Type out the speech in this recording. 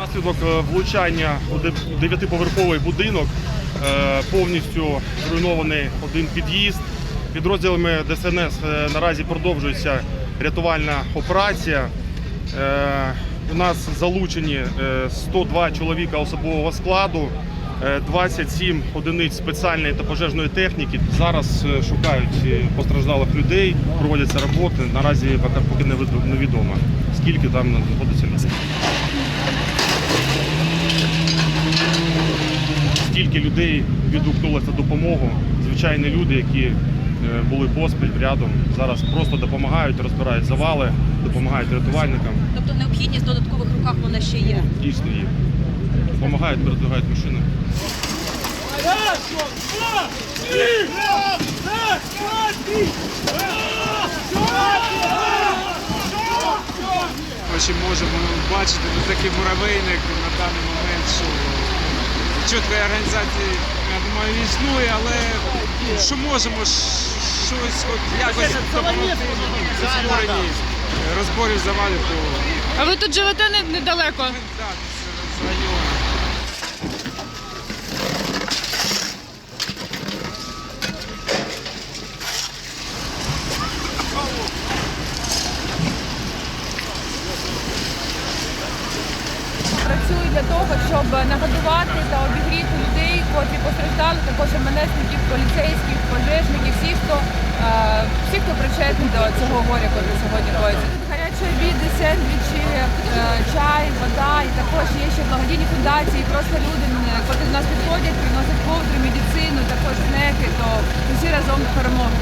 Внаслідок е, влучання у дев'ятиповерховий будинок е, повністю зруйнований один під'їзд. Підрозділами ДСНС е, наразі продовжується рятувальна операція. У нас залучені е, 102 чоловіка особового складу, е, 27 одиниць спеціальної та пожежної техніки. Зараз шукають постраждалих людей, проводяться роботи. Наразі поки- невідомо, скільки там знаходиться людей. Стільки людей відгукнулося допомогу. Звичайні люди, які е, були поспіль рядом, зараз просто допомагають, розбирають завали, допомагають рятувальникам. Тобто необхідність в додаткових руках вона ще є. Дійсно є. Допомагають, передвигають машини. Ми ще можемо бачити тут такий муравейник на що чіткої організації, я думаю, існує, але що можемо, щось от якось допомогти у створенні розборів завалів, А ви тут живете недалеко? так, з, з району. Працюю для того, щоб нагодувати та обігріти людей, котрі постраждали, також МНСників, поліцейських, пожежників, всіх, хто е, всі, хто причетний до цього горя, яке сьогодні коїться. Тут гарячі обіди, сендвічі, е, чай, вода, і також є ще благодійні фундації, просто люди, котрі до нас підходять, приносять ковдри, медицину, також снеки, то всі разом перемоги.